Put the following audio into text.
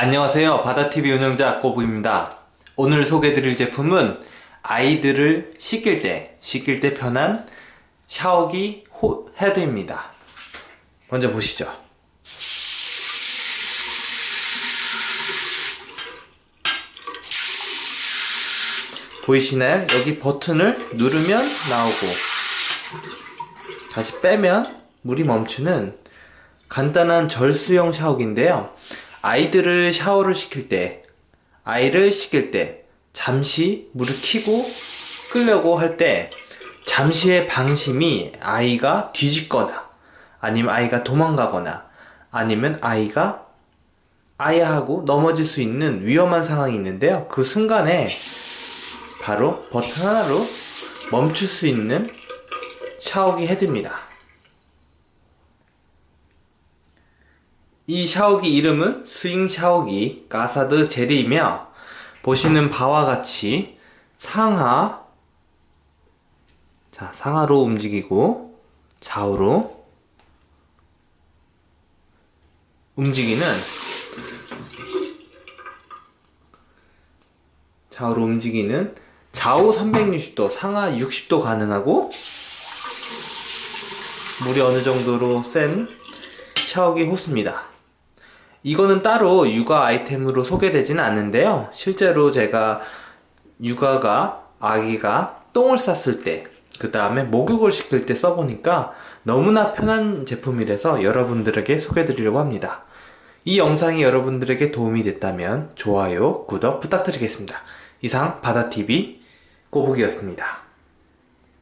안녕하세요. 바다TV 운영자 꼬부입니다. 오늘 소개해드릴 제품은 아이들을 씻길 때, 씻길 때 편한 샤워기 호- 헤드입니다. 먼저 보시죠. 보이시나요? 여기 버튼을 누르면 나오고 다시 빼면 물이 멈추는 간단한 절수형 샤워기인데요. 아이들을 샤워를 시킬 때, 아이를 씻길 때, 잠시 물을 켜고 끄려고 할 때, 잠시의 방심이 아이가 뒤집거나, 아니면 아이가 도망가거나, 아니면 아이가 아야 하고 넘어질 수 있는 위험한 상황이 있는데요. 그 순간에 바로 버튼 하나로 멈출 수 있는 샤워기 헤드입니다. 이 샤워기 이름은 스윙 샤워기 가사드 젤이며 보시는 바와 같이 상하 자 상하로 움직이고 좌우로 움직이는 좌우로 움직이는 좌우 360도 상하 60도 가능하고 물이 어느 정도로 센 샤워기 호스입니다. 이거는 따로 육아 아이템으로 소개되지는 않는데요. 실제로 제가 육아가 아기가 똥을 쌌을 때, 그 다음에 목욕을 시킬 때 써보니까 너무나 편한 제품이라서 여러분들에게 소개드리려고 합니다. 이 영상이 여러분들에게 도움이 됐다면 좋아요, 구독 부탁드리겠습니다. 이상 바다TV 꼬북이었습니다.